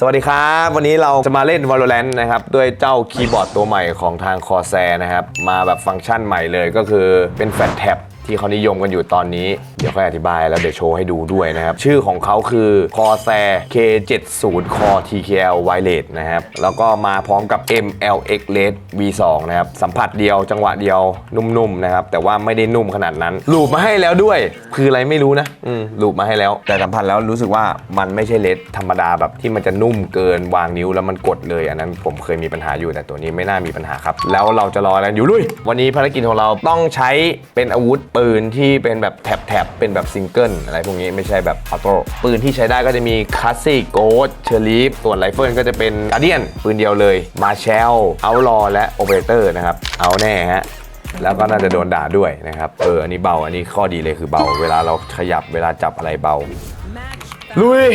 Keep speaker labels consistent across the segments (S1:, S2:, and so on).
S1: สวัสดีครับ วันนี้เราจะมาเล่น Valorant นะครับ ด้วยเจ้าคีย์บอร์ดตัวใหม่ของทาง Corsair นะครับ มาแบบฟังก์ชันใหม่เลยก็คือเป็นแฟลชแท็บที่เขานิยมกันอยู่ตอนนี้ ดี๋ยวค่อยอธิบายแล้วเดี๋ยวโชว์ให้ดูด้วยนะครับ ชื่อของเขาคือ Corsair K70 Core TKL Wireless นะครับ แล้วก็มาพร้อมกับ MLX LED V2 นะครับ สัมผัสเดียวจังหวะเดียวนุ่มๆนะครับ แต่ว่าไม่ได้นุ่มขนาดนั้นลูบมาให้แล้วด้วย คืออะไรไม่รู้นะอืมลูบมาให้แล้ว แต่สัมผัสแล้วรู้สึกว่ามันไม่ใช่เลดธรรมดาแบบที่มันจะนุ่มเกินวางนิ้วแล้วมันกดเลยอันนั้นผมเคยมีปัญหาอยู่แต่ตัวนี้ไม่น่ามีปัญหาครับ แล้วเราจะรออะไรอยู่ลุยวันนี้ภารกิจของเราต้องใช้เป็นอาวุธปืนที่เป็นแบบแถบเป็นแบบซิงเกิลอะไรพวกนี้ไม่ใช่แบบออโต้ปืนที่ใช้ได้ก็จะมีคลาสสิกโกดเชอรีฟส่วนไรเฟิลก็จะเป็นการเดียนปืนเดียวเลยมาแชลเอาลอและโอเปอเรเตอร์นะครับเอาแน่ฮะแล้วก็น่าจะโดนด่าด้วยนะครับ เออ อันนี้เบา อันนี้ข้อดีเลยคือเบา เวลาเราขยับเวลาจับอะไรเบา ลุย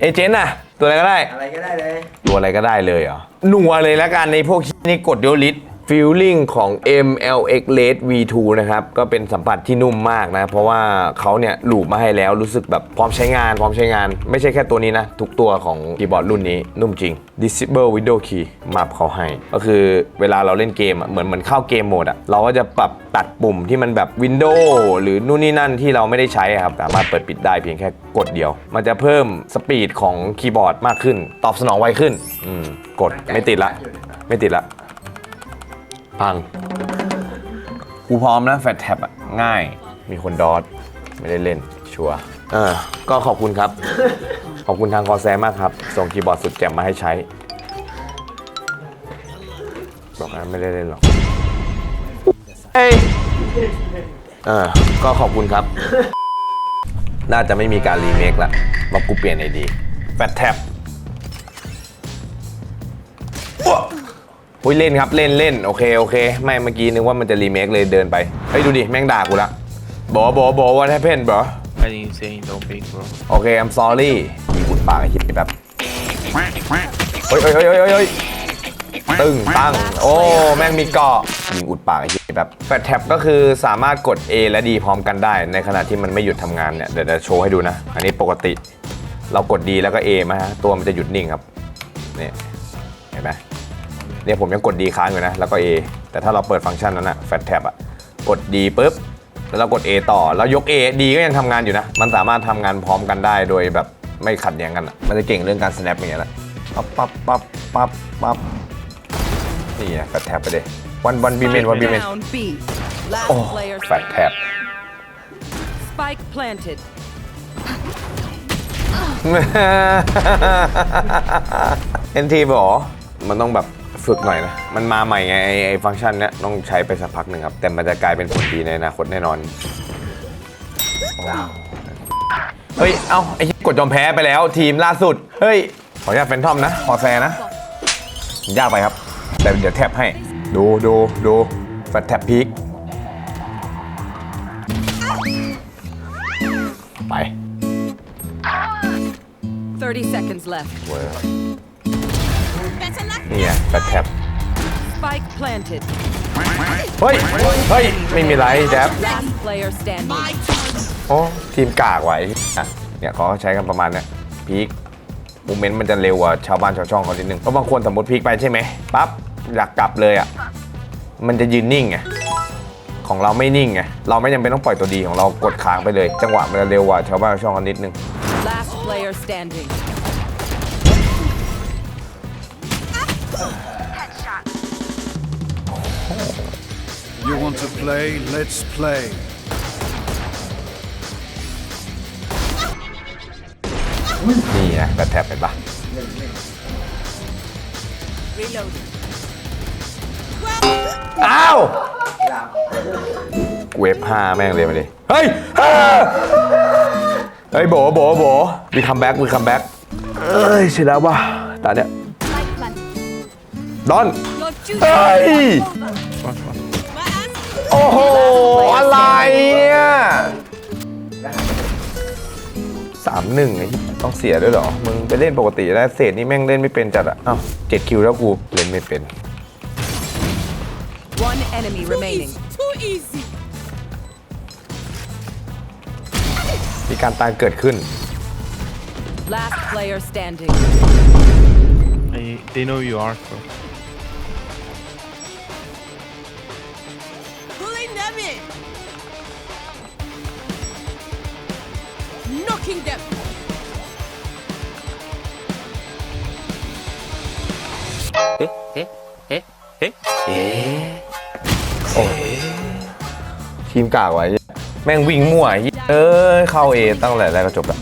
S1: เอเจนต์อะตัวอะไรก็ได้
S2: อะไรก็ได้เลย
S1: ตัวอะไรก็ได้เลยเหรอ หนัวเลยแล้วกันในพวกนี่กดเดียวลิต ฟิลลิ่งของ MLX LED V2 นะครับ ก็เป็นสัมผัสที่นุ่มมากนะ เพราะว่าเขาเนี่ยหลูบมาให้แล้วรู้สึกแบบพร้อมใช้งาน พร้อมใช้งาน ไม่ใช่แค่ตัวนี้นะ ทุกตัวของคีย์บอร์ดรุ่นนี้นุ่มจริง Disable Window Key มาบเขาให้ ก็คือเวลาเราเล่นเกมอะเหมือนเหมือนเข้าเกมโหมดอะเราก็จะปรับตัดปุ่มที่มันแบบ Windows หรือนู่นนี่นั่นที่เราไม่ได้ใช้ครับสามารถเปิดปิดได้เพียงแค่กดเดียว มันจะเพิ่มสปีดของคีย์บอร์ดมากขึ้น ตอบสนองไวขึ้นอืมกดไม่ติดละ ไม่ติดละ กูพร้อมนะแฟตแท็บอะง่าย มีคนดอทไม่ได้เล่น ชัวร์เออก็ขอบคุณครับ ขอบคุณทางคอแซมากครับ ส่งคีย์บอร์ดสุดแจ่มมาให้ใช้ บอกนะไม่ได้เล่นหรอกเฮ้ยเออก็ขอบคุณครับ น่าจะไม่มีการรีเมคละว่ากูเปลี่ยนไอดีแฟตแท็บ อุ้ยเล่นครับเล่นเล่นโอเคโอเคไม่เมื่อกี้นึกว่ามันจะรีเมคเลยเดินไปเฮ้ยดูดิแม่งด่ากูละบอบอบอ what happened bro
S3: I didn't say don't big bro.
S1: โอเค I'm sorry มีบุดปากไอ้เหี้ยแบบเฮ้ยเฮ้ยเฮ้ยเฮ้ยเฮ้ยเฮ้ยตึงตั้ง โอ้ แม่งมีเกาะยิงอุดปากไอ้เหี้ยแบบแฟตแท็บก็คือสามารถกด A และ D พร้อมกันได้ ในขณะที่มันไม่หยุดทำงานเนี่ยเดี๋ยวจะโชว์ให้ดูนะ อันนี้ปกติ เรากด D แล้วก็ A มาฮะตัวมันจะหยุดนิ่งครับนี่เห็นไหม เนี่ยผมยังกด D ค้างอยู่นะ แล้วก็ A แต่ถ้าเราเปิดฟังก์ชันนั้นอะแฟ t แท็บอะกด D ปุ๊บแล้วเรากด A ต่อ แล้วยก A D ก็ยังทำงานอยู่นะ มันสามารถทำงานพร้อมกันได้โดยแบบไม่ขัดแย้งกันอะมันจะเก่งเรื่องการ snap อย่างเงี้ยแหละปั๊บปั๊บปั๊บปั๊บปั๊บนี่ไงแฟ t แท็บไปเลยวันวันบีเมนวันบีเมน
S4: Down B. Last
S1: โอ้
S4: player
S1: แฟ t แท็บ
S4: Spike planted.
S1: เอ็นทีบอกมันต้องแบบ ฝึกหน่อยนะ มันมาใหม่ไงไอ้ไอ้ฟังก์ชันเนี้ยต้องใช้ไปสักพักหนึ่งครับ แต่มันจะกลายเป็นผลดีในอนาคตแน่นอน เฮ้ย เอ้า ไอ้เหี้ยกดยอมแพ้ไปแล้วทีมล่าสุด เฮ้ย ขออนุญาตแฟนทอมนะ ขอแซนะ ยากไปครับ แต่เดี๋ยวแท็บให้ ดูดูดูแฟตแท็บพีคไป
S4: 30 seconds left.
S1: เว้ย นี่ไงแฟตแท็บ
S4: Spike planted.
S1: เฮ้ย เฮ้ย ไม่มีไรแจ๊บ
S4: Last player standing.
S1: โอ้ทีมกากไว้อะเนี่ยเขาใช้กันประมาณเนี้ยพีคมูเมนต์มันจะเร็วกว่าชาวบ้านชาวช่องเขานิดนึงเพราะบางคนสมมติพีคไปใช่ไหมปั๊บอยากกลับเลยอะมันจะยืนนิ่งไงของเราไม่นิ่งไงเราไม่จำเป็นต้องปล่อยตัวดีของเรากดค้างไปเลย จังหวะมันจะเร็วกว่าชาวบ้านชาวช่องเขานิดนึง
S4: Last player standing.
S5: You want to play? Let's play.
S1: นี่ไงแบบแท็บเห็นปะ อ้าวเวฟห้าแม่งเลยมาดิเฮ้ยอ่าเฮ้ยโบโบโบวีคัมแบ็กวีคัมแบ็กเอ้ยเสียแล้วว่ะตาเนี้ยดอนเฮ้ยโามหนึ่งไอ้ต้องเสียด้วยเหรอ มึงไปเล่นปกติแล้วเศษนี่แม่งเล่นไม่เป็นจัดอะอ้าวเจ็ดคิวแล้วกูเล่นไม่เป็น
S4: One enemy remaining.
S6: Too easy.
S1: มีการตายเกิดขึ้น
S4: Last player standing.
S3: I, they know you are. So.
S2: Pulling them in. Knocking them.
S1: ทีมกากไว้ แม่งวิ่งมั่วไอ้เหี้ยเอ้ยเข้าเอตั้งแต่แรกก็จบแล้ว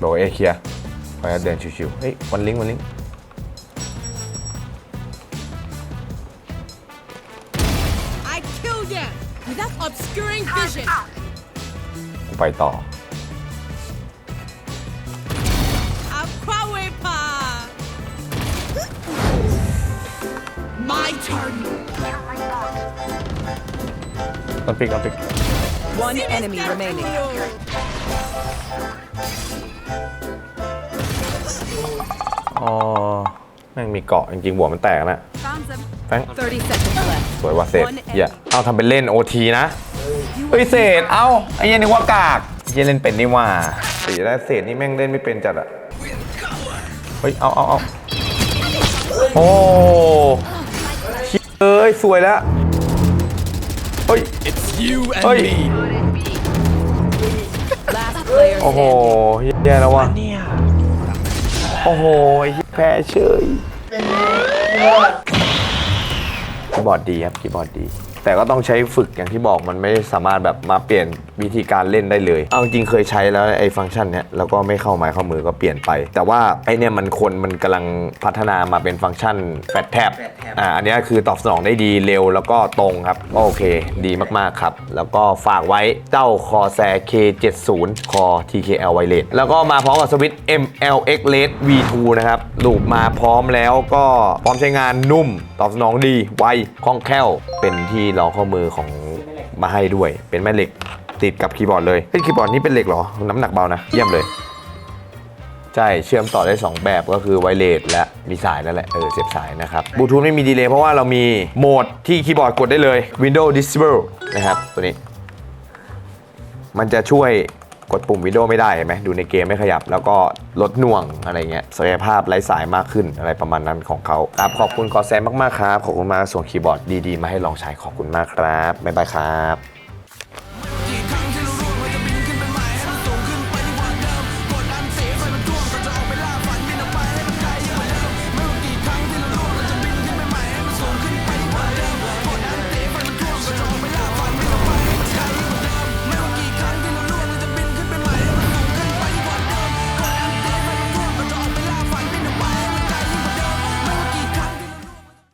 S1: บอกว่าเอเคลียร์ไปเดินชิวๆเฮ้ยวันลิงก์วันลิงก์
S2: them without obscuring vision.
S1: กูไปต่อ
S2: Aquawepa. My turn.
S1: ต้องปิกต้องปิก
S4: One enemy remaining.
S1: อ๋อแม่งมีเกาะจริงๆหัวมันแตกนะ
S4: Found them.
S1: แป้ง
S4: 30 seconds left.
S1: สวยว่ะเศษ
S4: One
S1: เหี้ย
S4: enemy.
S1: เอาทำเป็นเล่นโอทีนะเฮ้ยเศษเอ้าไอ้เหี้ยนึกว่ากากเหี้ยเล่นเป็นนี่ว่าสีได้เศษนี่แม่งเล่นไม่เป็นจัดอะเฮ้ยเอาเอาเอาโอ้เหี้ยเอ้ยสวยแล้วเฮ้ย
S5: It's you and
S1: Oi.
S5: me.
S4: Last player
S1: โอ้โห
S4: standing.
S1: เหี้ยแย่แล้วว่ะโอ้โหไอ้เหี้ยแพ้เฉยคี ย์บอร์ดดีครับคีย์บอร์ดดี แต่ก็ต้องใช้ฝึกอย่างที่บอกมันไม่สามารถแบบมาเปลี่ยนวิธีการเล่นได้เลย เอาจริงเคยใช้แล้วไอ้ฟังก์ชันเนี้ยแล้วก็ไม่เข้าไม้เข้ามือก็เปลี่ยนไป แต่ว่าไอ้เนี่ยมันคนมันกำลังพัฒนามาเป็นฟังก์ชันแฟตแท็บอ่าอันนี้คือตอบสนองได้ดีเร็วแล้วก็ตรงครับโอเค ดีมากๆครับ แล้วก็ฝากไว้เจ้าคอแซ K70 คอ TKL Wireless แล้วก็มาพร้อมกับสวิตช์ MLX LED V2 นะครับลูปมาพร้อมแล้วก็พร้อมใช้งานนุ่ม ตอบสนองดีไวคล่องแคล่วเป็นที่รองข้อมือของมาให้ด้วย เป็นแม่เหล็กติดกับคีย์บอร์ดเลยเฮ้ยคีย์บอร์ดนี้เป็นเหล็กเหรอ น้ำหนักเบานะ เยี่ยมเลย ใช่ เชื่อมต่อได้ 2 แบบก็คือไวเลสและมีสายนั่นแหละ เออ เสียบสายนะครับบลูทูธไม่มีดีเลย์เพราะว่าเรามีโหมดที่คีย์บอร์ดกดได้เลย Windows Disable นะครับ ตัวนี้ มันจะช่วย กดปุ่มวิดีโอไม่ได้เห็นไหมดูในเกมไม่ขยับ แล้วก็ลดหน่วงอะไรเงี้ยศักยภาพไร้สายมากขึ้นอะไรประมาณนั้นของเขาครับขอบคุณกอแซมมากๆครับขอบคุณมากส่งคีย์บอร์ดดีๆ มาให้ลองใช้ขอบคุณมากครับบ๊ายบายครับ